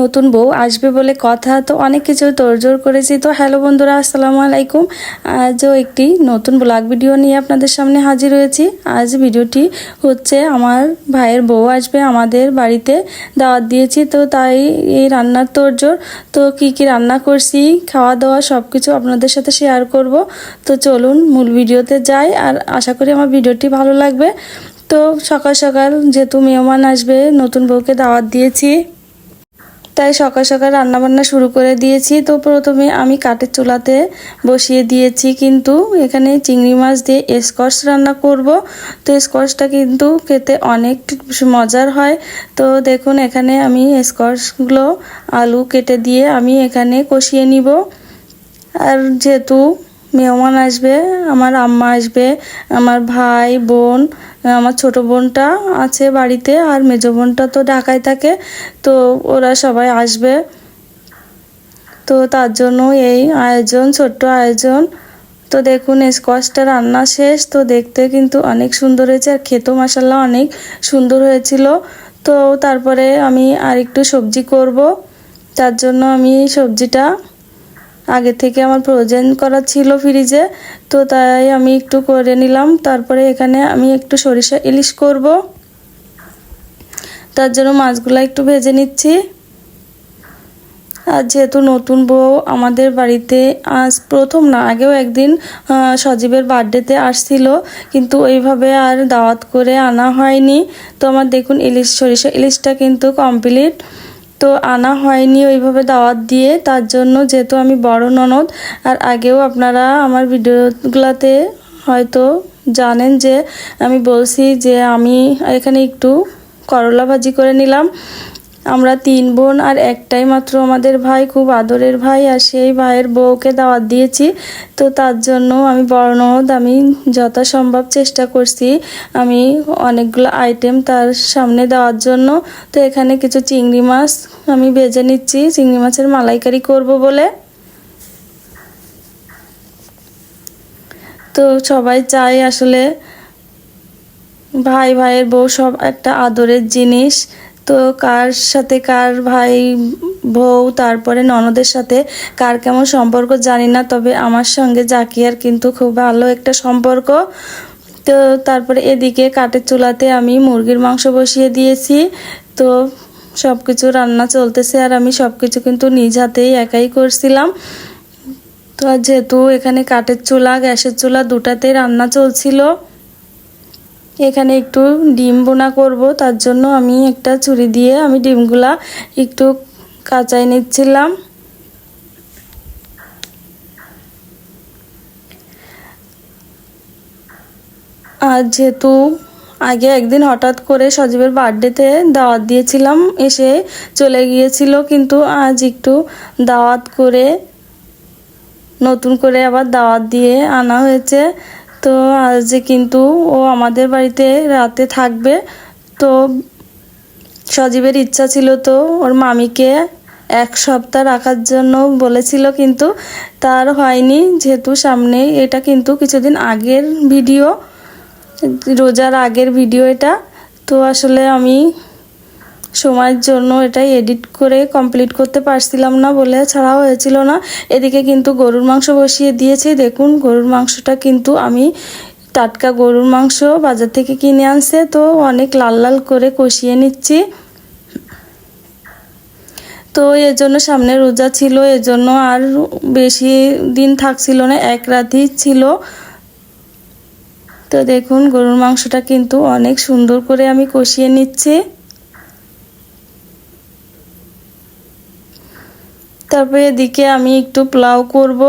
নতুন বউ আসবে বলে কথা। তো অনেক কিছু তোড়জোড় করেছি। তো হ্যালো বন্ধুরা, আসসালামু আলাইকুম। আজও একটি নতুন ব্লগ ভিডিও নিয়ে আপনাদের সামনে হাজির হয়েছি। আজ ভিডিওটি হচ্ছে আমার ভাইয়ের বউ আসবে আমাদের বাড়িতে দাওয়াত দিয়েছি। তো তাই এই রান্নার তোড়জোড়। তো কি কি রান্না করছি খাওয়া দাওয়া সব কিছু আপনাদের সাথে শেয়ার করব। তো চলুন মূল ভিডিওতে যাই। আর আশা করি আমার ভিডিওটি ভালো লাগবে। তো সকাল সকাল যেহেতু মেহমান আসবে, নতুন বউকে দাওয়াত দিয়েছি। তাই সকাল সকাল রান্নাবান্না শুরু করে দিয়েছি। তো প্রথমে আমি কাঠের চুলাতে বসিয়ে দিয়েছি। কিন্তু এখানে চিংড়ি মাছ দিয়ে স্কোয়াশ রান্না করব। তো স্কোয়াশটা কিন্তু খেতে অনেক মজার হয়। তো দেখুন, এখানে আমি স্কোয়াশগুলো আলু কেটে দিয়ে আমি এখানে কষিয়ে নিব। আর যেহেতু মেহমান আসবে, আমার আম্মা আসবে, আমার ভাই, বোন আমার ছোট বোনটা আছে বাড়িতে আর মেজো বোনটা তো ঢাকায় থাকে, তো ওরা সবাই আসবে। তো তার জন্য এই আয়োজন, ছোট্ট আয়োজন। তো দেখুন স্কোয়াশটা রান্না শেষ, তো দেখতে কিন্তু অনেক সুন্দর হয়েছে আর খেতেও মশাল্লা অনেক সুন্দর হয়েছিল। তো তারপরে আমি আর একটু সবজি করব, তার জন্য আমি সবজিটা আগে থেকে আমার প্রয়োজন করা ছিল ফ্রিজে তো তাই আমি একটু করে নিলাম। তারপরে এখানে আমি একটু সরিষা ইলিশ করব। তার জন্য মাছগুলো একটু ভেজে নিচ্ছি। আর যেহেতু নতুন বউ আমাদের বাড়িতে আজ প্রথম না, আগেও একদিন সজীবের বার্থডেতে আসছিল, কিন্তু ওইভাবে আর দাওয়াত করে আনা হয়নি। তো আমার দেখুন ইলিশ, সরিষা ইলিশটা কিন্তু কমপ্লিট তো আনা হয়নি ওইভাবে দাওয়াত দিয়ে। তার জন্য যেহেতু আমি বড় ননদ, আর আগেও আপনারা আমার ভিডিওগুলোতে হয়তো জানেন যে আমি বলছি যে আমি এখানে একটু করলা ভাজি করে নিলাম। আমরা তিন বোন আর একটাই মাত্র আমাদের ভাই, খুব আদরের ভাই আর সেই ভাইয়ের বউকে দাওয়াত দিয়েছি। তো তার জন্য আমি ননদ আমি যথাসম্ভব চেষ্টা করছি। আমি অনেকগুলো আইটেম তার সামনে দেওয়ার জন্য। তো এখানে কিছু চিংড়ি মাছ আমি ভেজে নিচ্ছি। চিংড়ি মাছের মালাইকারি করব বলে। তো সবাই চাই আসলে ভাই, ভাইয়ের বউ সব একটা আদরের জিনিস। তো কার সাথে কার ভাই, বউ, তারপরে ননদের সাথে কার কেমন সম্পর্ক জানি না, তবে আমার সঙ্গে জাকিয়ার কিন্তু খুব ভালো একটা সম্পর্ক। তো তারপরে এদিকে কাঠের চুলাতে আমি মুরগির মাংস বসিয়ে দিয়েছি। তো সব কিছু রান্না চলতেছে আর আমি সব কিছু কিন্তু নিজ হাতেই একাই করছিলাম। তো যেহেতু এখানে কাঠের চুলা, গ্যাসের চুলা দুটাতে রান্না চলছিল। এখানে একটু ডিম বোনা করব, তার জন্য আমি একটা ছুরি দিয়ে আমি ডিমগুলা একটু কাঁচাই নিচ্ছিলাম। আর যেহেতু আগে একদিন হঠাৎ করে সজীবের বার্থডেতে দাওয়াত দিয়েছিলাম, এসে চলে গিয়েছিল, কিন্তু আজ একটু দাওয়াত করে, নতুন করে আবার দাওয়াত দিয়ে আনা হয়েছে। তো আজ কিন্তু ও আমাদের বাড়িতে রাতে থাকবে, তো সজীবের ইচ্ছা ছিল তো ওর মামিকে এক সপ্তাহ রাখার জন্য বলেছিল কিন্তু তার হয়নি। যেহেতু সামনে এটা কিন্তু কিছুদিন আগের ভিডিও, রোজার আগের ভিডিও এটা। তো আসলে আমি সময়ের জন্য এটাই এডিট করে কমপ্লিট করতে পারছিলাম না বলে ছাড়া হয়েছিল না। এদিকে কিন্তু গরুর মাংস বসিয়ে দিয়েছি। দেখুন, গরুর মাংসটা কিন্তু আমি টাটকা গরুর মাংস বাজার থেকে কিনে আনছে, তো অনেক লাল লাল করে কষিয়ে নিচ্ছি। তো এর জন্য সামনে রোজা ছিল, এর জন্য আর বেশি দিন থাকছিল না, এক রাতই ছিল। তো দেখুন, গরুর মাংসটা কিন্তু অনেক সুন্দর করে আমি কষিয়ে নিচ্ছি। তারপরে এদিকে আমি একটু পোলাও করব।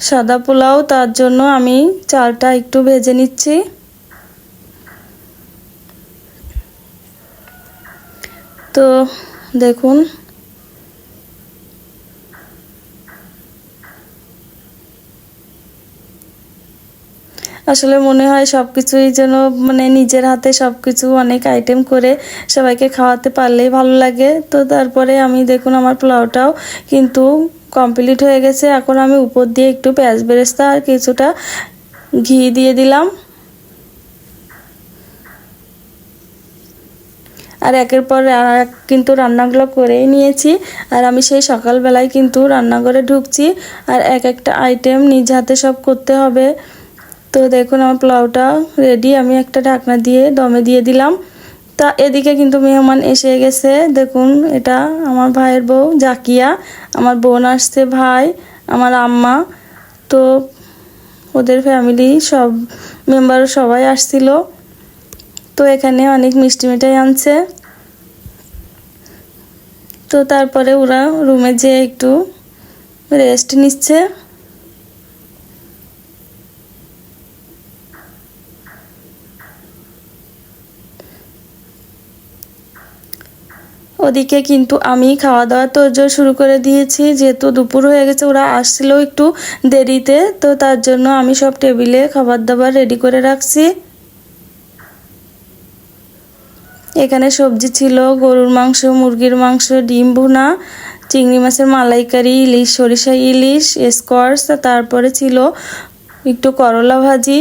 সাদা পোলাও, তার জন্য আমি চালটা একটু ভেজে নিচ্ছি। তো দেখুন আসলে মনে হয় সব কিছুই যেন মানে নিজের হাতে সব কিছু অনেক আইটেম করে সবাইকে খাওয়াতে পারলেই ভালো লাগে। তো তারপরে আমি দেখুন আমার পোলাওটাও কিন্তু কমপ্লিট হয়ে গেছে। এখন আমি উপর দিয়ে একটু পেঁয়াজ বেরেস্তা আর কিছুটা ঘি দিয়ে দিলাম। আর একের পর কিন্তু রান্নাগুলো করেই নিয়েছি। আর আমি সেই সকালবেলায় কিন্তু রান্নাঘরে ঢুকছি। আর এক একটা আইটেম নিজ হাতে সব করতে হবে। তো দেখুন আমার পোলাওটা রেডি আমি একটা ঢাকনা দিয়ে দমে দিয়ে দিলাম। তা এদিকে কিন্তু মেহমান এসে গেছে। দেখুন, এটা আমার ভাইয়ের বউ, জাকিয়া। আমার বোন আসছে, ভাই, আমার আম্মা। তো ওদের ফ্যামিলি সব মেম্বার সবাই আসছিল। তো এখানে অনেক মিষ্টি মিঠাই আনছে। তো তারপরে ওরা রুমে যেয়ে একটু রেস্ট নিচ্ছে। ওদিকে কিন্তু আমি খাওয়া দাওয়া তোরজোর শুরু করে দিয়েছি। যেহেতু দুপুর হয়ে গেছে, ওরা আসছিল একটু দেরিতে, তো তার জন্য আমি সব টেবিলে খাবার দাবার রেডি করে রাখছি। এখানে সবজি ছিল, গরুর মাংস, মুরগির মাংস, ডিম ভুনা, চিংড়ি মাছের মালাইকারি, ইলিশ, সরিষা ইলিশ, স্কোয়ার্স তারপরে ছিল একটু করলা ভাজি।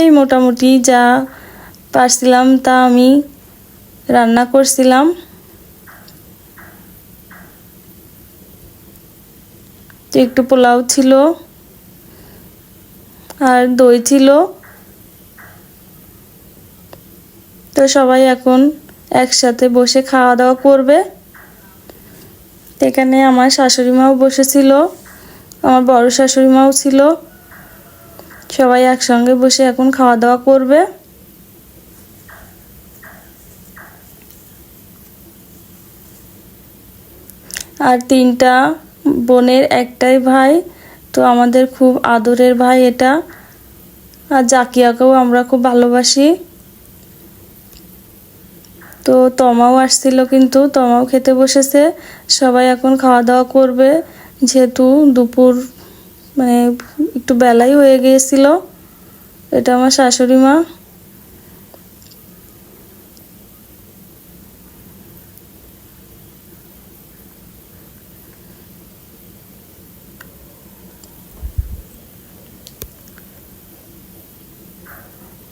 এই মোটামুটি যা পারছিলাম তা আমি রান্না করছিলাম। একটু পোলাও ছিল আর দই ছিল। তো সবাই এখন একসাথে বসে খাওয়া দাওয়া করবে। এখানে আমার শাশুড়ি মাও বসেছিল, আমার বড় শাশুড়ি মাও ছিল। সবাই একসঙ্গে বসে এখন খাওয়া দাওয়া করবে। আর তিনটা বোনের একটাই ভাই, তো আমাদের খুব আদরের ভাই এটা। আর জাকিয়াকেও আমরা খুব ভালোবাসি। তো তমাও আসছিল কিন্তু, তমাও খেতে বসেছে। সবাই এখন খাওয়া দাওয়া করবে। যেহেতু দুপুর মানে একটু বেলাই হয়ে গিয়েছিল। এটা আমার শাশুড়ি মা।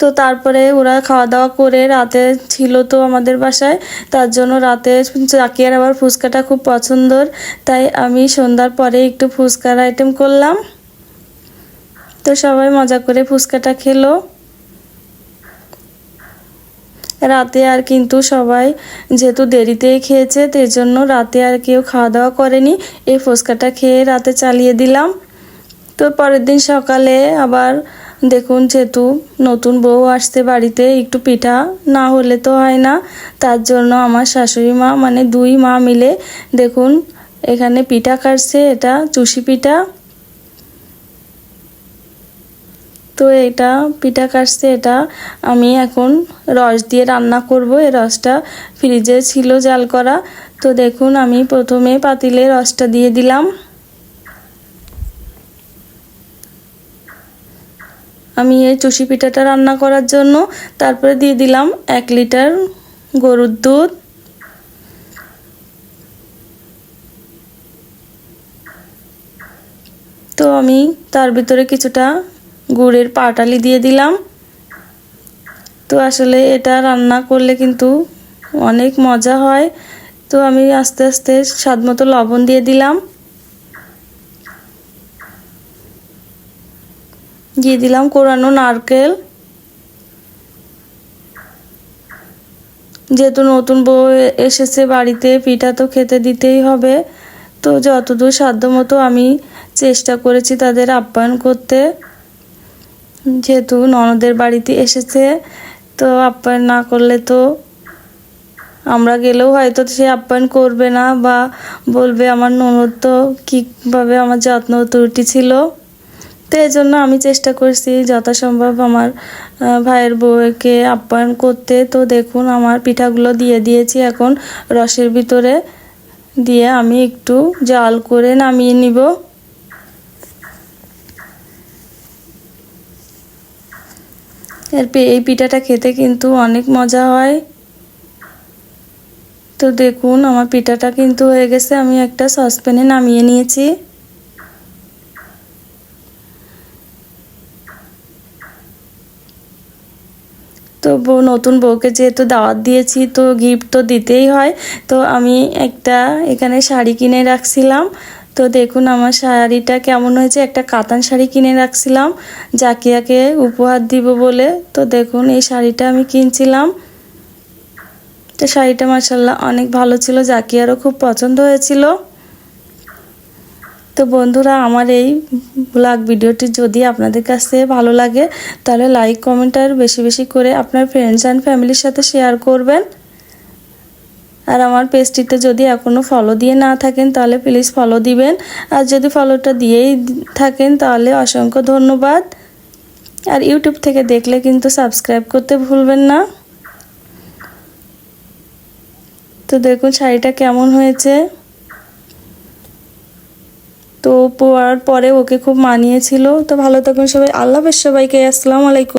তো তারপরে ওরা খাওয়া দাওয়া করে রাতে ছিল তো আমাদের বাসায়। তার জন্য রাতে জাকিয়ার আবার ফুচকাটা খুব পছন্দর। তাই আমি সন্ধ্যার পরে একটু ফুচকার আইটেম করলাম। তো সবাই মজা করে ফুচকাটা খেলো। রাতে আর কিন্তু সবাই যেহেতু দেরিতেই খেয়েছে তার জন্য রাতে আর কেউ খাওয়া দাওয়া করেনি। এই ফুচকাটা খেয়ে রাতে চালিয়ে দিলাম। তো পরের দিন সকালে আবার দেখুন যেহেতু নতুন বউ আসতে বাড়িতে, একটু পিঠা না হলে তো হয় না। তার জন্য আমার শাশুড়ি মা মানে দুই মা মিলে, দেখুন, এখানে পিঠা কাটছে, এটা চুষি পিঠা। তো এটা পিঠা কাটছে, এটা আমি এখন রস দিয়ে রান্না করব। এই রসটা ফ্রিজে ছিল জাল করা। তো দেখুন, আমি প্রথমে পাতিলে রসটা দিয়ে দিলাম। আমি এই চুষি পিঠাটা রান্না করার জন্য তারপরে দিয়ে দিলাম এক লিটার গরুর দুধ। তো আমি তার ভিতরে কিছুটা গুড়ের পাটালি দিয়ে দিলাম। তো আসলে এটা রান্না করলে কিন্তু অনেক মজা হয়। তো আমি আস্তে আস্তে স্বাদ মতো লবণ দিয়ে দিলাম। দিয়ে দিলাম কোরানো নারকেল। যেহেতু নতুন বউ এসেছে বাড়িতে, পিঠা তো খেতে দিতেই হবে। তো যতদূর সাধ্য মতো আমি চেষ্টা করেছি তাদের আপ্যায়ন করতে। যেহেতু ননদের বাড়িতে এসেছে, তো আপ্যায়ন না করলে তো আমরা গেলেও হয়তো সে আপ্যায়ন করবে না বা বলবে আমার ননদ তো কীভাবে আমার যত্ন ত্রুটি ছিল। তো এই জন্য আমি চেষ্টা করছি যথাসম্ভব আমার ভাইয়ের বউকে আপ্যায়ন করতে। তো দেখুন, আমার পিঠাগুলো দিয়ে দিয়েছি এখন। রসের ভিতরে দিয়ে আমি একটু জাল করে নামিয়ে নিব। এর এই পিঠাটা খেতে কিন্তু অনেক মজা হয়। তো দেখুন, আমার পিঠাটা কিন্তু হয়ে গেছে। আমি একটা সসপ্যানে নামিয়ে নিয়েছি। তো নতুন বউকে যেহেতু দাওয়াত দিয়েছি, তো গিফট তো দিতেই হয়। তো আমি একটা এখানে শাড়ি কিনে রাখছিলাম। তো দেখুন আমার শাড়িটা কেমন হয়েছে। একটা কাতান শাড়ি কিনে রাখছিলাম। জাকিয়াকে উপহার দিব বলে। তো দেখুন এই শাড়িটা আমি কিনছিলাম। তো শাড়িটা মাসাল্লাহ অনেক ভালো ছিল। জাকিয়ারও খুব পছন্দ হয়েছিল। তো বন্ধুরা, আমার এই ব্লগ ভিডিওটি যদি আপনাদের কাছে ভালো লাগে, তাহলে লাইক কমেন্ট আর বেশি বেশি করে আপনার ফ্রেন্ডস অ্যান্ড ফ্যামিলির সাথে শেয়ার করবেন। আর আমার পেজটিতে যদি এখনও ফলো দিয়ে না থাকেন, তাহলে প্লিজ ফলো দিবেন। আর যদি ফলোটা দিয়েই থাকেন, তাহলে অসংখ্য ধন্যবাদ। আর ইউটিউব থেকে দেখলে কিন্তু সাবস্ক্রাইব করতে ভুলবেন না। তো দেখুন, শাড়িটা কেমন হয়েছে। তো পড়ার পরে ওকে খুব মানিয়েছিল। তো ভালো থাকুন সবাই। আল্লাহ সবাইকে। আসসালামু আলাইকুম।